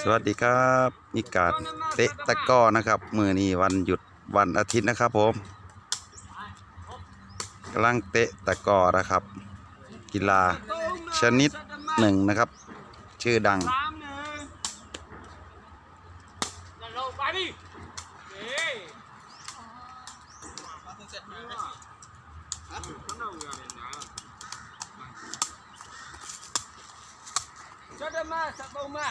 สวัสดีครับนิกาดเตะตะก้อนะครับ มือนี้วันหยุดวันอาทิตย์นะครับผมกำลังเตะตะก้อนะครับ กีฬาชนิดหนึ่งนะครับ ชื่อดัง สามหนึ่งนั่นเราไปดิเฮ้ยจะได้มาสักบ่มา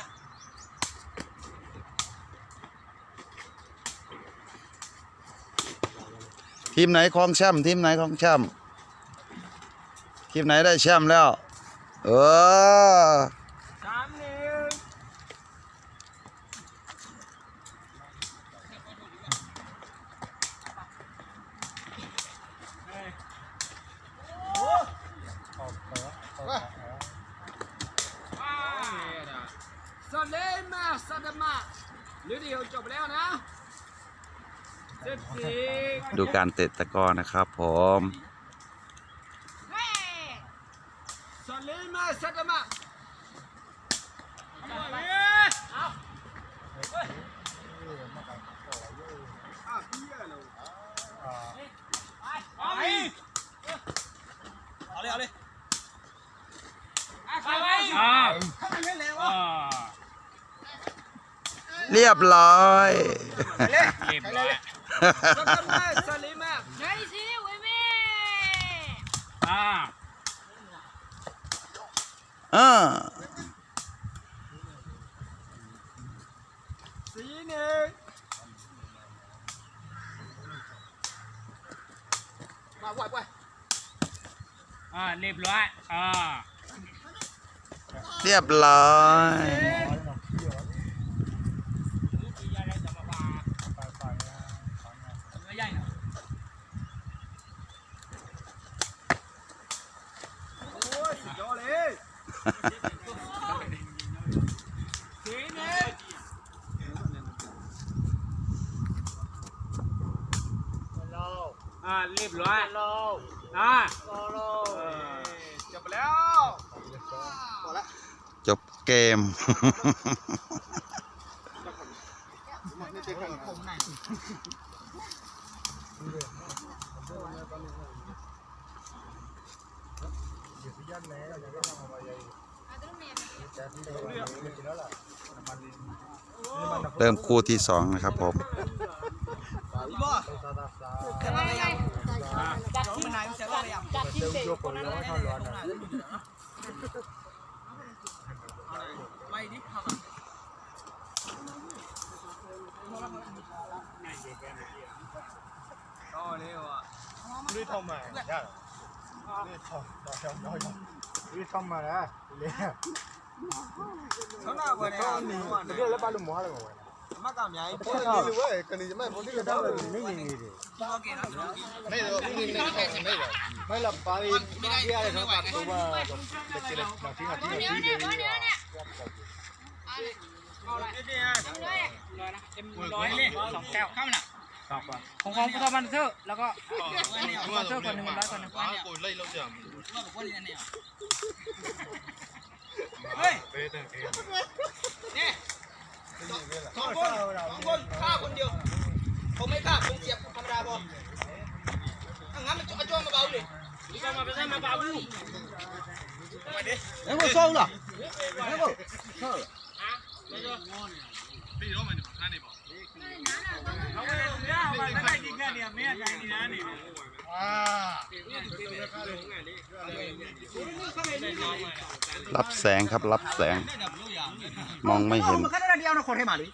ทีมไหนครองแชมป์ทีมไหนครองแชมป์ทีมไหนได้แชมป์แล้ว เออสามหนึ่งสเลมาสดมา หรือเดียวจบแล้วนะสิบสี่ดูการเตะตะกร้อนะครับผมสเลมาสดมาเอาเอาไป เอาเลยเอาเลย เอาไปอ่าอ่า เรียบร้อยเก็บไว้สดมาสเลมา Jadi sini, Wemi. อ่าเออสี่หนึ่งมาไหวไหวอ่าเรียบร้อยอ่าเรียบร้อย โอ้ยสุดยอดเลยสี่หนึ่ง อ่าเรียบร้อยอ่าเออจบแล้วจบเกม เริ่มคู่ที่สองนะครับผม Kat sini. ต่อ เร็วอะนี่ทอมมาย่านี่ทอมต่อทอมต่อทอมนี่ทอมมาแล้วเนี่ยเขาหน้ากว่านี้นี่เดี๋ยวแล้วบ้านลุงหมออะไรมามากำยัยเฮ้ยนี่เว้ยกันนี่จะไม่พ้นที่จะได้เลยนี่นี่นี่ไม่เดี๋ยวนี่นี่ไม่เดี๋ยวไม่หลับไปไม่ได้อะไรทั้งวันตัวว่าเด็กเด็กมาทิ้งอะทิ้ง Ni อะ ni ทิ้ง ni เลย ni ni. นี่นี่อะ Ni. ร้อยนี่สองแก้ วข้ามน่ะของของพุทธบันเซอร์แล้วก็บันเซอร์คนหนึ่งร้อยคนหนึ่งกูไล่เราอย่างเฮ้ยเป๊ะตั้งเองนี่สองคนสองคนฆ่าคนเดียวผมไม่ฆ่าผมเสียบธรรมดาพอถ้างั้นมันจะจ้องมาเบาเลยจ้องมาเป็นมาเบาลูกมาดิเอ้ยกูส่งเหรอเอาไปเนี่ยเอาไปไม่ได้จริงแค่เนี่ยไม่ได้จริงนะนี่ อ่า รับแสงครับรับแสง มองไม่เห็น มันแค่เดียวนะคนให้มาเลย